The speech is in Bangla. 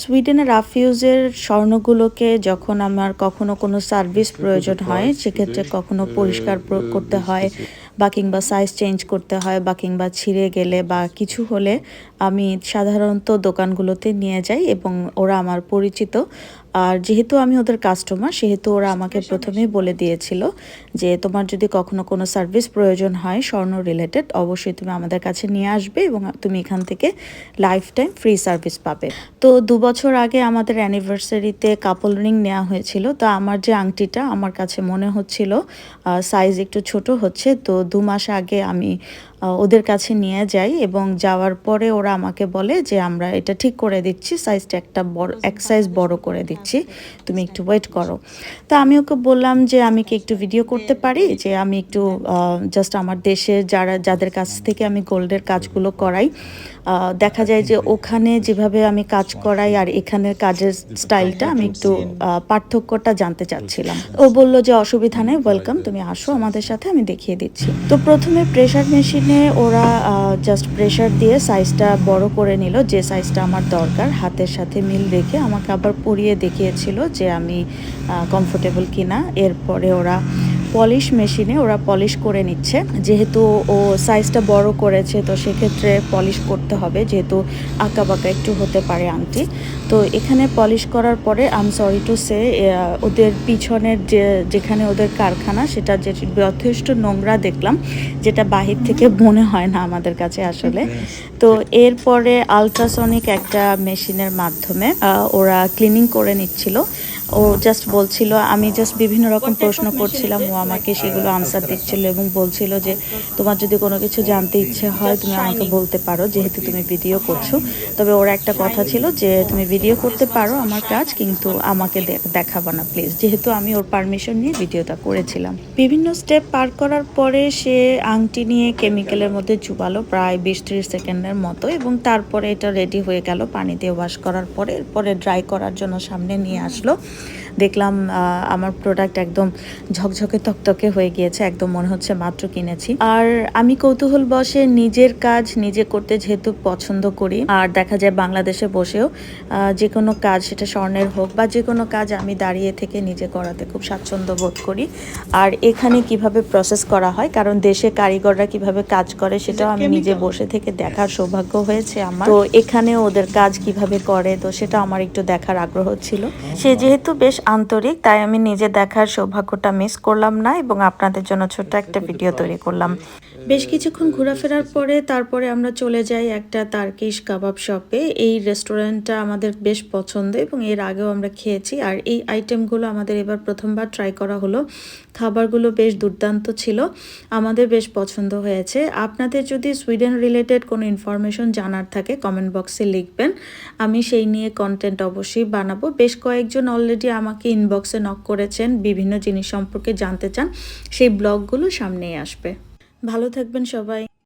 সুইডেনের রাফিউজের স্বর্ণগুলোকে যখন আমার কখনো কোনো সার্ভিস প্রয়োজন হয়, সেক্ষেত্রে কখনো পরিষ্কার প্র- করতে হয় বা কিংবা সাইজ চেঞ্জ করতে হয় বা কিংবা ছিঁড়ে গেলে বা কিছু হলে আমি সাধারণত দোকানগুলোতে নিয়ে যাই এবং ওরা আমার পরিচিত। আর যেহেতু আমি ওদের কাস্টমার সেহেতু ওরা আমাকে প্রথমেই বলে দিয়েছিল যে তোমার যদি কখনো কোনো সার্ভিস প্রয়োজন হয় স্বর্ণ রিলেটেড অবশ্যই তুমি আমাদের কাছে নিয়ে আসবে এবং তুমি এখান থেকে লাইফ টাইম ফ্রি সার্ভিস পাবে। তো দু বছর আগে আমাদের অ্যানিভার্সারিতে কাপল রিং নেওয়া হয়েছিল। তো আমার যে আংটিটা আমার কাছে মনে হচ্ছিল সাইজ একটু ছোট হচ্ছে। তো দু মাস আগে আমি ওদের কাছে নিয়ে যাই এবং যাওয়ার পরে ওরা আমাকে বলে যে, আমরা এটা ঠিক করে দিচ্ছি সাইজটা একটা বড়, এক সাইজ বড় করে দিচ্ছি, তুমি একটু ওয়েট করো। তা আমি ওকে বললাম যে, আমি কি একটু ভিডিও করতে পারি? যে, আমি একটু জাস্ট আমার দেশে যারা, যাদের কাছ থেকে আমি গোল্ডের কাজগুলো করাই দেখা যায় যে ওখানে যেভাবে আমি কাজ করাই আর এখানের কাজের স্টাইলটা, আমি একটু পার্থক্যটা জানতে চাচ্ছিলাম। ও বলল যে, অসুবিধা নেই ওয়েলকাম তুমি আসো, আমাদের সাথে আমি দেখিয়ে দিচ্ছি। তো প্রথমে প্রেশার মেশিনে ওরা জাস্ট প্রেশার দিয়ে সাইজটা বড় করে নিল, যে সাইজটা আমার দরকার। হাতের সাথে মিল রেখে আমাকে আবার পরিয়ে দেখিয়েছিল যে আমি কমফোর্টেবল কিনা। এরপরে ওরা পলিশ মেশিনে ওরা পলিশ করে নিচ্ছে। যেহেতু ও সাইজটা বড় করেছে, তো সেক্ষেত্রে পলিশ করতে হবে। যেহেতু আঁকা বাঁকা একটু হতে পারে আংটি। তো এখানে পলিশ করার পরে আম সরি টু সে ওদের পিছনের যে, যেখানে ওদের কারখানা, সেটা যে যথেষ্ট নোংরা দেখলাম, যেটা বাহির থেকে মনে হয় না আমাদের কাছে আসলে। তো এরপরে আলট্রাসনিক একটা মেশিনের মাধ্যমে ওরা ক্লিনিং করে নিচ্ছিল। ও জাস্ট বলছিল, আমি জাস্ট বিভিন্ন রকম প্রশ্ন করছিলাম, ও আমাকে সেগুলো আনসার দিচ্ছিল এবং বলছিল যে, তোমার যদি কোনো কিছু জানতে ইচ্ছে হয়, তুমি আমাকে বলতে পারো, যেহেতু তুমি ভিডিও করছ। তবে ওর একটা কথা ছিল যে, তুমি ভিডিও করতে পারো আমার কাজ, কিন্তু আমাকে দেখাবা না প্লিজ যেহেতু আমি ওর পারমিশন নিয়ে ভিডিওটা করেছিলাম। বিভিন্ন স্টেপ পার করার পরে সে আংটি নিয়ে কেমিক্যালের মধ্যে চুবালো প্রায় বিশ ত্রিশ সেকেন্ডের মতো এবং তারপরে এটা রেডি হয়ে গেল পানি দিয়ে ওয়াশ করার পরে, এরপরে ড্রাই করার জন্য সামনে নিয়ে আসলো। দেখলাম আমার প্রোডাক্ট একদম ঝকঝকে তকতকে হয়ে গিয়েছে একদম মনে হচ্ছে মাত্র কিনেছি। আর আমি কৌতূহল বসে নিজের কাজ নিজে করতে যেহেতু পছন্দ করি আর দেখা যায় বাংলাদেশে বসেও যে কোনো কাজ সেটা স্বর্ণের হোক বা যে কোনো কাজ আমি দাঁড়িয়ে থেকে নিজে করাতে খুব স্বাচ্ছন্দ্য বোধ করি। আর এখানে কীভাবে প্রসেস করা হয় কারণ দেশে কারিগররা কীভাবে কাজ করে সেটাও আমি নিজে বসে থেকে দেখার সৌভাগ্য হয়েছে আমার। তো এখানে ওদের কাজ কীভাবে করে তো সেটা আমার একটু দেখার আগ্রহ ছিল। সে যেহেতু বেশ আন্তরিক তাই আমি নিজে দেখার সৌভাগ্যটা মিস করলাম না এবং আপনাদের জন্য ছোট্ট একটা ভিডিও তৈরি করলাম। বেশ কিছুক্ষণ ঘোরাফেরার পরে তারপরে আমরা চলে যাই একটা তার্কিশ কাবাব শপে এই রেস্টুরেন্টটা আমাদের বেশ পছন্দ এবং এর আগেও আমরা খেয়েছি। আর এই আইটেমগুলো আমাদের এবার প্রথমবার ট্রাই করা হলো। খাবারগুলো বেশ দুর্দান্ত ছিল। আমাদের বেশ পছন্দ হয়েছে। আপনাদের যদি সুইডেন রিলেটেড কোনো ইনফরমেশন জানার থাকে কমেন্ট বক্সে লিখবেন। আমি সেই নিয়ে কন্টেন্ট অবশ্যই বানাবো। বেশ কয়েকজন অলরেডি আমাকে ইনবক্সে নক করেছেন, বিভিন্ন জিনিস সম্পর্কে জানতে চান, সেই ব্লগগুলো সামনেই আসবে। ভালো থাকবেন সবাই।